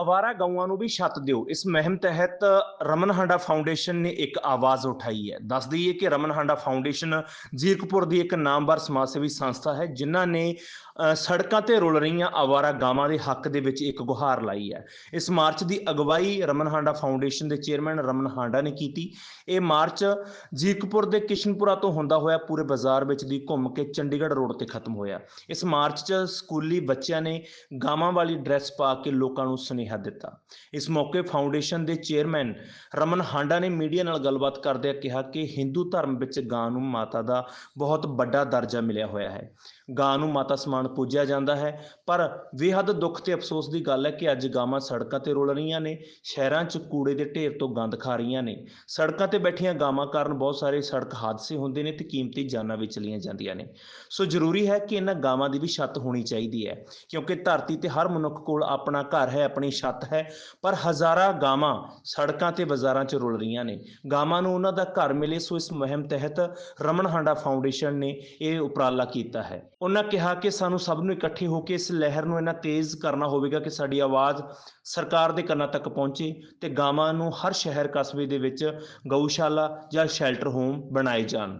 ਅਵਾਰਾ ਗਊਆਂ ਨੂੰ ਵੀ ਛੱਤ ਦਿਓ। ਇਸ ਮੁਹਿੰਮ ਤਹਿਤ ਰਮਨ ਹਾਂਡਾ ਫਾਊਂਡੇਸ਼ਨ ਨੇ ਇੱਕ ਆਵਾਜ਼ ਉਠਾਈ ਹੈ। ਦੱਸ ਦਈਏ ਕਿ ਰਮਨ ਹਾਂਡਾ ਫਾਊਂਡੇਸ਼ਨ ਜੀਰਕਪੁਰ ਦੀ ਇੱਕ ਨਾਮਵਰ ਸਮਾਜ ਸੇਵੀ ਸੰਸਥਾ ਹੈ, ਜਿਨ੍ਹਾਂ ਨੇ ਸੜਕਾਂ ਤੇ ਰੁਲ ਰਹੀਆਂ ਆਵਾਰਾ ਗਾਵਾਂ ਦੇ ਹੱਕ ਦੇ ਵਿੱਚ ਇੱਕ ਗੁਹਾਰ ਲਾਈ ਹੈ। ਇਸ ਮਾਰਚ ਦੀ ਅਗਵਾਈ ਰਮਨ ਹਾਂਡਾ ਫਾਊਂਡੇਸ਼ਨ ਦੇ ਚੇਅਰਮੈਨ ਰਮਨ ਹਾਂਡਾ ਨੇ ਕੀਤੀ। ਇਹ ਮਾਰਚ ਜੀਰਕਪੁਰ ਦੇ ਕਿਸ਼ਨਪੁਰਾ ਤੋਂ ਹੁੰਦਾ ਹੋਇਆ ਪੂਰੇ ਬਾਜ਼ਾਰ ਵਿੱਚ ਦੀ ਘੁੰਮ ਕੇ ਚੰਡੀਗੜ੍ਹ ਰੋਡ ਤੇ ਖਤਮ ਹੋਇਆ। ਇਸ ਮਾਰਚ 'ਚ ਸਕੂਲੀ ਬੱਚਿਆਂ ਨੇ ਗਾਵਾਂ ਵਾਲੀ ਡਰੈਸ ਪਾ ਕੇ ਲੋਕਾਂ ਨੂੰ ਸੁਨੇਹਾ ਸੁਨੇਹਾ ਦਿੱਤਾ। ਇਸ ਮੌਕੇ ਫਾਊਂਡੇਸ਼ਨ ਦੇ ਚੇਅਰਮੈਨ ਰਮਨ ਹਾਂਡਾ ਨੇ ਮੀਡੀਆ ਨਾਲ ਗੱਲਬਾਤ ਕਰਦਿਆਂ ਕਿਹਾ ਕਿ ਹਿੰਦੂ ਧਰਮ ਵਿੱਚ ਗਾਂ ਨੂੰ ਮਾਤਾ ਦਾ ਬਹੁਤ ਵੱਡਾ ਦਰਜਾ ਮਿਲਿਆ ਹੋਇਆ ਹੈ। ਗਾਂ ਨੂੰ ਮਾਤਾ ਸਮਾਨ ਪੂਜਿਆ ਜਾਂਦਾ ਹੈ, ਪਰ ਬੇਹੱਦ ਦੁੱਖ ਤੇ ਅਫਸੋਸ ਦੀ ਗੱਲ ਹੈ ਕਿ ਅੱਜ ਗਾਵਾਂ ਸੜਕਾਂ ਤੇ ਰੁਲ ਰਹੀਆਂ ਨੇ, ਸ਼ਹਿਰਾਂ 'ਚ ਕੂੜੇ ਦੇ ਢੇਰ ਤੋਂ ਗੰਦ ਖਾ ਰਹੀਆਂ ਨੇ। ਸੜਕਾਂ ਤੇ ਬੈਠੀਆਂ ਗਾਵਾਂ ਕਾਰਨ ਬਹੁਤ ਸਾਰੇ ਸੜਕ ਹਾਦਸੇ ਹੁੰਦੇ ਨੇ ਤੇ ਕੀਮਤੀ ਜਾਨਾਂ ਵੀ ਚਲੀਆਂ ਜਾਂਦੀਆਂ ਨੇ। ਸੋ ਜ਼ਰੂਰੀ ਹੈ ਕਿ ਇਹਨਾਂ ਗਾਵਾਂ ਦੀ ਵੀ ਛੱਤ ਹੋਣੀ ਚਾਹੀਦੀ ਹੈ, ਕਿਉਂਕਿ ਧਰਤੀ ਤੇ ਹਰ ਮਨੁੱਖ ਕੋਲ ਆਪਣਾ ਘਰ ਹੈ, ਆਪਣੀ ਛੱਤ ਹੈ, ਪਰ ਹਜ਼ਾਰਾਂ ਗਾਵਾਂ ਸੜਕਾਂ ਤੇ ਬਾਜ਼ਾਰਾਂ 'ਚ ਰੁਲ ਰਹੀਆਂ ਨੇ। ਗਾਵਾਂ ਨੂੰ ਉਹਨਾਂ ਦਾ ਘਰ ਮਿਲੇ, ਸੋ ਇਸ ਮੁਹਿੰਮ ਤਹਿਤ ਰਮਨ ਹਾਂਡਾ ਫਾਊਂਡੇਸ਼ਨ ਨੇ ਇਹ ਉਪਰਾਲਾ ਕੀਤਾ ਹੈ। ਉਹਨਾਂ ਕਿਹਾ ਕਿ ਸਾਨੂੰ ਸਭ ਨੂੰ ਇਕੱਠੇ ਹੋ ਕੇ ਇਸ ਲਹਿਰ ਨੂੰ ਇਹਨਾਂ ਤੇਜ਼ ਕਰਨਾ ਹੋਵੇਗਾ ਕਿ ਸਾਡੀ ਆਵਾਜ਼ ਸਰਕਾਰ ਦੇ ਕੰਨਾਂ ਤੱਕ ਪਹੁੰਚੇ ਤੇ ਗਾਵਾਂ ਨੂੰ ਹਰ ਸ਼ਹਿਰ ਕਸਬੇ ਦੇ ਵਿੱਚ ਗਊਸ਼ਾਲਾ ਜਾਂ ਸ਼ੈਲਟਰ ਹੋਮ ਬਣਾਏ ਜਾਣ।